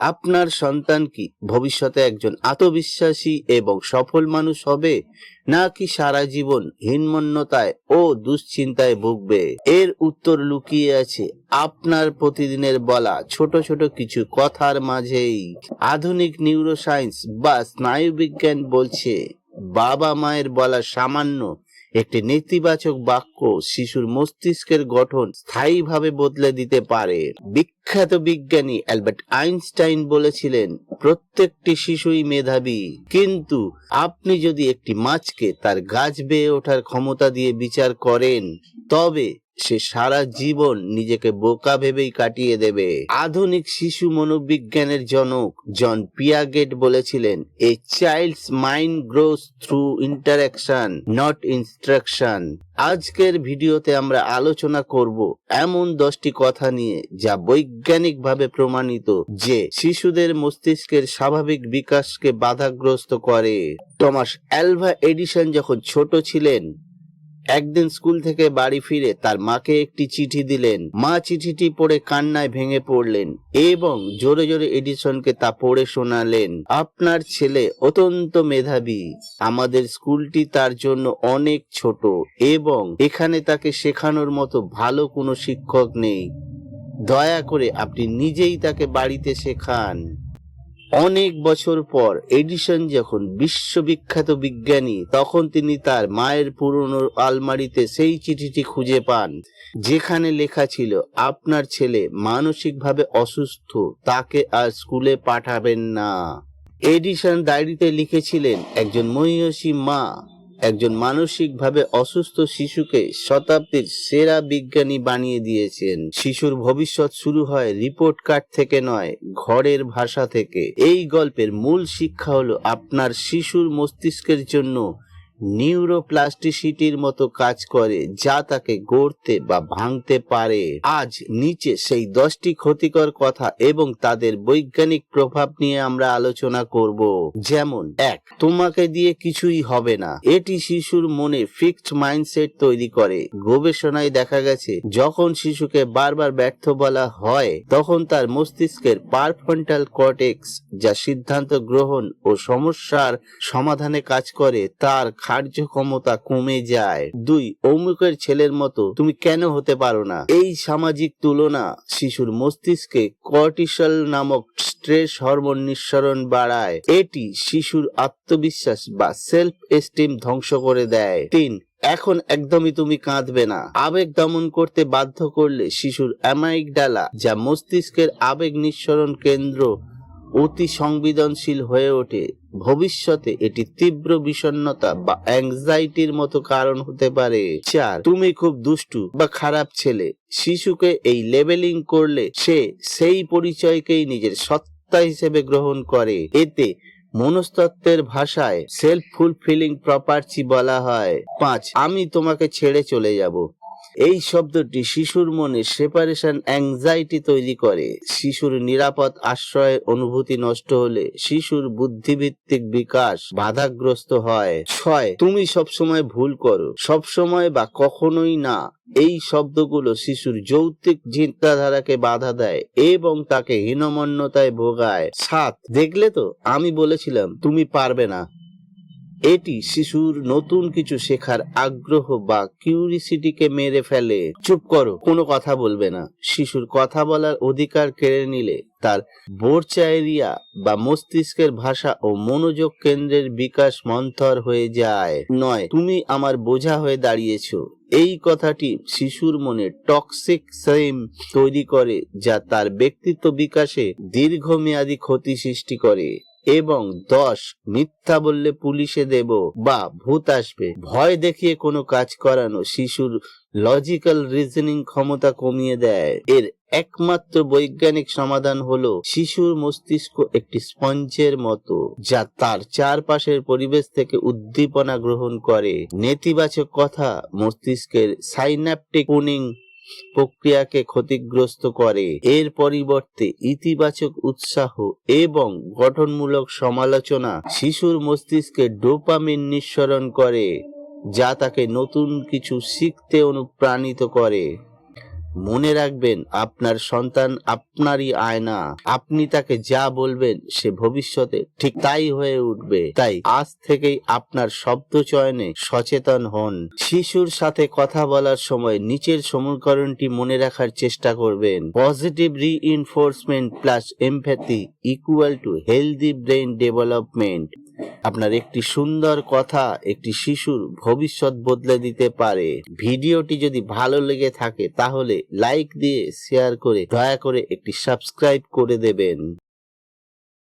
আপনার সন্তান কি ভবিষ্যতে একজন আত্মবিশ্বাসী এবং সফল মানুষ হবে, নাকি সারা জীবন হীনমন্যতায় ও দুশ্চিন্তায় ভুগবে? এর উত্তর লুকিয়ে আছে আপনার প্রতিদিনের বলা ছোট ছোট কিছু কথার মাঝেই। আধুনিক নিউরোসায়েন্স বা স্নায়ুবিজ্ঞান বলছে বাবা মায়ের বলা সামান্য একটি নেতিবাচক বাক্য শিশুর মস্তিষ্কের গঠন স্থায়ীভাবে বদলে দিতে পারে। বিখ্যাত বিজ্ঞানী অ্যালবার্ট আইনস্টাইন বলেছিলেন, প্রত্যেকটি শিশুই মেধাবী, কিন্তু আপনি যদি একটি মাছকে তার গাছ বেয়ে ওঠার ক্ষমতা দিয়ে বিচার করেন, তবে সে সারা জীবন নিজেকে বোকা ভেবেই কাটিয়ে দেবে। আধুনিক শিশু মনোবিজ্ঞানের জনক জন পিয়াগেট বলেছিলেন a child's mind grows through interaction not instruction আজকের ভিডিওতে আমরা আলোচনা করব এমন দশটি কথা নিয়ে, যা বৈজ্ঞানিকভাবে প্রমাণিত যে শিশুদের মস্তিষ্কের স্বাভাবিক বিকাশকে বাধাগ্রস্ত করে। টমাস অ্যালভা এডিসন যখন ছোট ছিলেন একদিন স্কুল থেকে বাড়ি ফিরে তার মাকে একটি চিঠি দিলেন। মা চিঠিটি পড়ে কান্নায় ভেঙে পড়লেন এবং জোরে জোরে এডিসনকে তা পড়ে শোনালেন। আপনার ছেলে অত্যন্ত মেধাবী। আমাদের স্কুলটি তার জন্য অনেক ছোট এবং এখানে তাকে শেখানোর মতো ভালো কোনো শিক্ষক নেই। দয়া করে আপনি নিজেই তাকে বাড়িতে শেখান। অনেক বছর পর এডিসন যখন বিশ্ববিখ্যাত বিজ্ঞানী, তখন তিনি তার মায়ের পুরনো আলমারিতে সেই চিঠিটি খুঁজে পান, যেখানে লেখা ছিল, আপনার ছেলে মানসিকভাবে অসুস্থ, তাকে আর স্কুলে পাঠাবেন না। এডিসন ডায়েরিতে লিখেছিলেন, একজন মহিষী মা একজন মানসিকভাবে অসুস্থ শিশুকে শতাব্দীর সেরা বিজ্ঞানী বানিয়ে দিয়েছেন। শিশুর ভবিষ্যৎ শুরু হয় রিপোর্ট কার্ড থেকে নয়, ঘরের ভাষা থেকে। এই গল্পের মূল শিক্ষা হলো আপনার শিশুর মস্তিষ্কের জন্য নিউরোপ্লাস্টিসিটির মতো কাজ করে যা তাকে গড়তে বা ভাঙতে পারে। আজ নিচে সেই দশটি ক্ষতিকর কথা এবং তাদের বৈজ্ঞানিক প্রভাব নিয়ে আমরা আলোচনা করব। যেমন, এক, তোমাকে দিয়ে কিছুই হবে না। এটি শিশুর মনে ফিক্সড মাইন্ডসেট তৈরি করে। গবেষণায় দেখা গেছে, যখন শিশুকে বারবার ব্যর্থ বলা হয়, তখন তার মস্তিষ্কের পারফ্রন্টাল কর্টেক্স, যা সিদ্ধান্ত গ্রহণ ও সমস্যার সমাধানে কাজ করে, তার কার্যক্ষমতা কমে যায়। দুই, অমুকের ছেলের মতো তুমি কেন হতে পারো না? এই সামাজিক তুলনা শিশুর মস্তিষ্কে কর্টিসল নামক স্ট্রেস হরমোন নিঃসরণ বাড়ায়। এটি শিশুর আত্মবিশ্বাস বা সেলফ এস্টিম ধ্বংস করে দেয়। তিন, এখন একদমই তুমি কাঁদবে না। আবেগ দমন করতে বাধ্য করলে শিশুর অ্যামাইক ডালা যা মস্তিষ্কের আবেগ নিঃসরণ কেন্দ্র অতি সংবেদনশীল হয়ে ওঠে। ভবিষ্যতে এটি তীব্র বিষণ্ণতা বা অ্যাংজাইটির মতো কারণ হতে পারে। চার, তুমি খুব দুষ্টু বা খারাপ ছেলে। শিশুকে এই লেবেলিং করলে সে সেই পরিচয়কেই নিজের সত্তা হিসেবে গ্রহণ করে। এতে মনস্তত্ত্বের ভাষায় সেলফ ফুলফিলিং প্রপার্টি বলা হয়। পাঁচ, আমি তোমাকে ছেড়ে চলে যাব। এই শব্দটি শিশুর মনে সেপারেশন অ্যাংজাইটি তৈরি করে। শিশুর নিরাপদ আশ্রয়ের অনুভূতি নষ্ট হলে শিশুর বুদ্ধিভিত্তিক বিকাশ বাধাগ্রস্ত হয়। ছয়, তুমি সবসময় ভুল করো। সবসময় বা কখনোই না। এই শব্দগুলো শিশুর যৌক্তিক চিন্তাধারাকে বাধা দেয় এবং তাকে হীনমন্যতায় ভোগায়। সাত, দেখলে তো? আমি বলেছিলাম, তুমি পারবে না। এটি শিশুর নতুন কিছু শেখার আগ্রহ বা কিউরিসিটিকে মেরে ফেলে। চুপ করো, কোনো কথা বলবে না। শিশুর কথা বলার অধিকার কেড়ে নিলে তার বোরচায়েরিয়া বা মস্তিষ্কের ভাষা ও মনোযোগ কেন্দ্রের বিকাশ মন্থর হয়ে যায়। নয়, তুমি আমার বোঝা হয়ে দাঁড়িয়েছ। এই কথাটি শিশুর মনে টক্সিক সেম তৈরি করে, যা তার ব্যক্তিত্ব বিকাশে দীর্ঘমেয়াদী ক্ষতি সৃষ্টি করে। এবং দশ মিথ্যা বললে পুলিশে দেব বা ভূত আসবে। ভয় দেখিয়ে কোনো কাজ করানো শিশুর লজিক্যাল রিজনিং ক্ষমতা কমিয়ে দেয়। এর একমাত্র বৈজ্ঞানিক সমাধান হলো শিশুর মস্তিষ্ক একটি স্পঞ্জের মতো, যা তার চারপাশের পরিবেশ থেকে উদ্দীপনা গ্রহণ করে। নেতিবাচক কথা মস্তিষ্কের সাইন্যাপটিক পুনিং প্রক্রিয়াকে ক্ষতিগ্রস্ত করে। এর পরিবর্তে ইতিবাচক উৎসাহ এবং গঠনমূলক সমালোচনা শিশুর মস্তিষ্কে ডোপামিন নিঃসরণ করে, যা তাকে নতুন কিছু শিখতে অনুপ্রাণিত করে। মনে রাখবেন, আপনার সন্তান আপনারই আয়না। আপনি তাকে যা বলবেন, সে ভবিষ্যতে ঠিক তাই হয়ে উঠবে। তাই আজ থেকেই আপনার শব্দ চয়নে সচেতন হন। শিশুর সাথে কথা বলার সময় নিচের সমীকরণটি মনে রাখার চেষ্টা করবেন। Positive reinforcement plus empathy equal to healthy brain development আপনার একটি সুন্দর কথা, একটি শিশুর ভবিষ্যৎ বদলে দিতে পারে। ভিডিওটি যদি ভালো লেগে থাকে, তাহলে লাইক দিয়ে শেয়ার করে, দয়া করে একটি সাবস্ক্রাইব করে দেবেন।